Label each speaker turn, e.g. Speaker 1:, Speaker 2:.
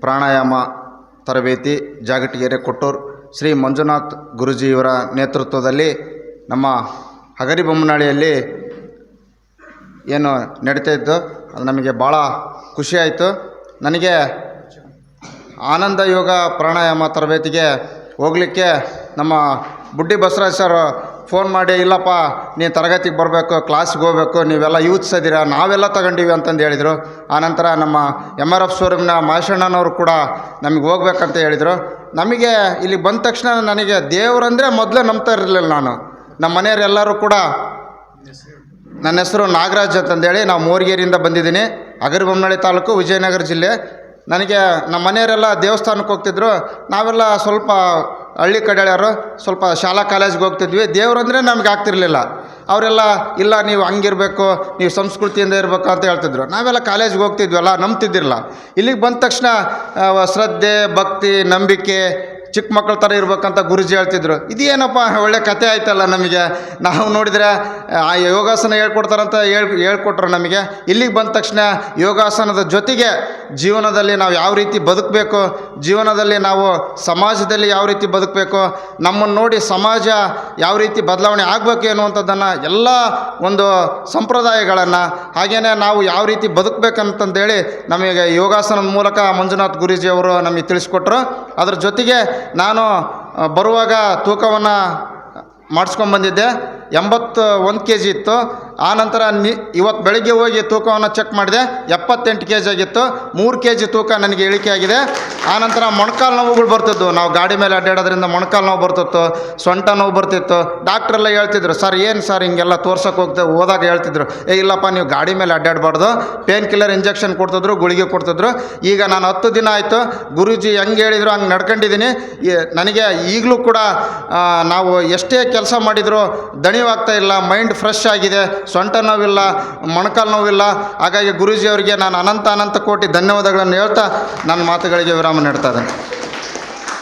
Speaker 1: ಪ್ರಾಣಾಯಾಮ ತರಬೇತಿ ಜಾಗಟಿಗೆರೆ ಕೊಟ್ಟೂರು, ಶ್ರೀ ಮಂಜುನಾಥ್ ಗುರುಜಿಯವರ ನೇತೃತ್ವದಲ್ಲಿ ನಮ್ಮ ಹಗರಿಬೊಮ್ಮನಹಳ್ಳಿಯಲ್ಲಿ ಏನು ನಡೀತಾ ಅದು ನಮಗೆ ಭಾಳ ಖುಷಿಯಾಯಿತು ನನಗೆ ಆನಂದ ಯೋಗ ಪ್ರಾಣಾಯಾಮ ತರಬೇತಿಗೆ ಹೋಗಲಿಕ್ಕೆ ನಮ್ಮ ಬುಡ್ಡಿ ಬಸವರಾಜ್ ಸರ್ ಫೋನ್ ಮಾಡಿ, ಇಲ್ಲಪ್ಪ ನೀವು ತರಗತಿಗೆ ಬರಬೇಕು ಕ್ಲಾಸ್ಗೆ ಹೋಗ್ಬೇಕು, ನೀವೆಲ್ಲ ಯೂತ್ಸ್ ನಾವೆಲ್ಲ ತಗೊಂಡೀವಿ ಅಂತಂದು ಹೇಳಿದರು. ಆನಂತರ ನಮ್ಮ ಎಂ ಆರ್ ಎಫ್ ಶೋರೂಮ್ನ ಮಹೇಶಣ್ಣನವರು ಕೂಡ ನಮಗೆ ಹೋಗ್ಬೇಕಂತ ಹೇಳಿದರು. ನಮಗೆ ಇಲ್ಲಿ ಬಂದ ತಕ್ಷಣ ನನಗೆ ದೇವರಂದರೆ ಮೊದಲೇ ನಂಬ್ತಾ ಇರಲಿಲ್ಲ ನಾನು. ನಮ್ಮ ಮನೆಯವರೆಲ್ಲರೂ ಕೂಡ ನನ್ನ ಹೆಸರು ನಾಗರಾಜ್ ಅಂತಂದೇಳಿ ನಾವು ಮೋರ್ಗೇರಿಯಿಂದ ಬಂದಿದ್ದೀನಿ. ಅಗರಬೊಮ್ಮನಹಳ್ಳಿ ತಾಲೂಕು, ವಿಜಯನಗರ ಜಿಲ್ಲೆ. ನನಗೆ ನಮ್ಮ ಮನೆಯವರೆಲ್ಲ ದೇವಸ್ಥಾನಕ್ಕೆ ಹೋಗ್ತಿದ್ರು. ನಾವೆಲ್ಲ ಸ್ವಲ್ಪ ಹಳ್ಳಿ ಕಡೆಯವರು ಸ್ವಲ್ಪ ಶಾಲಾ ಕಾಲೇಜ್ಗೆ ಹೋಗ್ತಿದ್ವಿ. ದೇವ್ರಂದರೆ ನಮ್ಗೆ ಆಗ್ತಿರ್ಲಿಲ್ಲ. ಅವರೆಲ್ಲ, ಇಲ್ಲ, ನೀವು ಹಂಗಿರಬೇಕು, ನೀವು ಸಂಸ್ಕೃತಿಯಿಂದ ಇರಬೇಕು ಅಂತ ಹೇಳ್ತಿದ್ರು. ನಾವೆಲ್ಲ ಕಾಲೇಜ್ಗೆ ಹೋಗ್ತಿದ್ವಲ್ಲ ನಂಬ್ತಿದ್ದಿರಲ್ಲ ಇಲ್ಲಿಗೆ ಬಂದ ತಕ್ಷಣ ಶ್ರದ್ಧೆ, ಭಕ್ತಿ, ನಂಬಿಕೆ, ಚಿಕ್ಕ ಮಕ್ಕಳ ಥರ ಇರ್ಬೇಕಂತ ಗುರುಜಿ ಹೇಳ್ತಿದ್ರು. ಇದೇನಪ್ಪ, ಒಳ್ಳೆ ಕತೆ ಆಯ್ತಲ್ಲ ನಮಗೆ. ನಾವು ನೋಡಿದರೆ, ಆ, ಯೋಗಾಸನ ಹೇಳ್ಕೊಡ್ತಾರಂತ ಹೇಳ್, ಹೇಳ್ಕೊಟ್ರು ನಮಗೆ. ಇಲ್ಲಿಗೆ ಬಂದ ತಕ್ಷಣ ಯೋಗಾಸನದ ಜೊತೆಗೆ ಜೀವನದಲ್ಲಿ ನಾವು ಯಾವ ರೀತಿ ಬದುಕಬೇಕು, ಜೀವನದಲ್ಲಿ ನಾವು ಸಮಾಜದಲ್ಲಿ ಯಾವ ರೀತಿ ಬದುಕಬೇಕು, ನಮ್ಮನ್ನು ನೋಡಿ ಸಮಾಜ ಯಾವ ರೀತಿ ಬದಲಾವಣೆ ಆಗಬೇಕು ಎನ್ನುವಂಥದ್ದನ್ನು ಎಲ್ಲ ಒಂದು ಸಂಪ್ರದಾಯಗಳನ್ನು ಹಾಗೆಯೇ ನಾವು ಯಾವ ರೀತಿ ಬದುಕಬೇಕಂತಂದೇಳಿ ನಮಗೆ ಯೋಗಾಸನದ ಮೂಲಕ ಮಂಜುನಾಥ್ ಗುರೂಜಿ ಅವರು ನಮಗೆ ತಿಳಿಸ್ಕೊಟ್ರು. ಅದರ ಜೊತೆಗೆ ನಾನು ಬರುವಾಗ ತೂಕವನ್ನು ಮಾಡಿಸ್ಕೊಂಬಂದಿದ್ದೆ. ಎಂಬತ್ತು ಒಂದು ಕೆ ಜಿ ಇತ್ತು. ಆನಂತರ ನಿ ಇವತ್ತು ಬೆಳಗ್ಗೆ ಹೋಗಿ ತೂಕವನ್ನು ಚೆಕ್ ಮಾಡಿದೆ, ಎಪ್ಪತ್ತೆಂಟು ಕೆ ಜಿ ಆಗಿತ್ತು, ಮೂರು ಕೆ ಜಿ ತೂಕ ನನಗೆ ಇಳಿಕೆ ಆಗಿದೆ. ಆನಂತರ ಮೊಣಕಾಲು ನೋವುಗಳು ಬರ್ತಿದ್ವು. ನಾವು ಗಾಡಿ ಮೇಲೆ ಅಡ್ಡಾಡೋದ್ರಿಂದ ಮೊಣಕಾಲು ನೋವು ಬರ್ತಿತ್ತು ಸೊಂಟ ನೋವು ಬರ್ತಿತ್ತು. ಡಾಕ್ಟ್ರೆಲ್ಲ ಹೇಳ್ತಿದ್ರು, ಸರ್, ಏನು ಸರ್ ಹಿಂಗೆಲ್ಲ ತೋರ್ಸೋಕೆ ಹೋಗ್ತೇವೆ ಹೋದಾಗ ಹೇಳ್ತಿದ್ರು, ಏ, ಇಲ್ಲಪ್ಪ, ನೀವು ಗಾಡಿ ಮೇಲೆ ಅಡ್ಡಾಡಬಾರ್ದು. ಪೇನ್ ಕಿಲ್ಲರ್ ಇಂಜೆಕ್ಷನ್ ಕೊಡ್ತಿದ್ರು, ಗುಳಿಗೆ ಕೊಡ್ತಿದ್ರು. ಈಗ ನಾನು ಹತ್ತು ದಿನ ಆಯಿತು, ಗುರೂಜಿ ಹೆಂಗೆ ಹೇಳಿದ್ರು, ಹಂಗೆ ನಡ್ಕೊಂಡಿದ್ದೀನಿ ನನಗೆ ಈಗಲೂ ಕೂಡ ನಾವು ಎಷ್ಟೇ ಕೆಲಸ ಮಾಡಿದರೂ ದಣಿವಾಗ್ತಾ ಇಲ್ಲ ಮೈಂಡ್ ಫ್ರೆಶ್ ಆಗಿದೆ. ಸೊಂಟ ನೋವಿಲ್ಲ, ಮೊಣಕಾಲು ನೋವಿಲ್ಲ. ಹಾಗಾಗಿ ಗುರೂಜಿಯವರಿಗೆ ನಾನು ಅನಂತ ಅನಂತ ಕೋಟಿ ಧನ್ಯವಾದಗಳನ್ನು ಹೇಳ್ತಾ ನನ್ನ ಮಾತುಗಳಿಗೆ ವಿರಾಮ ನೀಡ್ತಾ ಇದ್ದೇನೆ.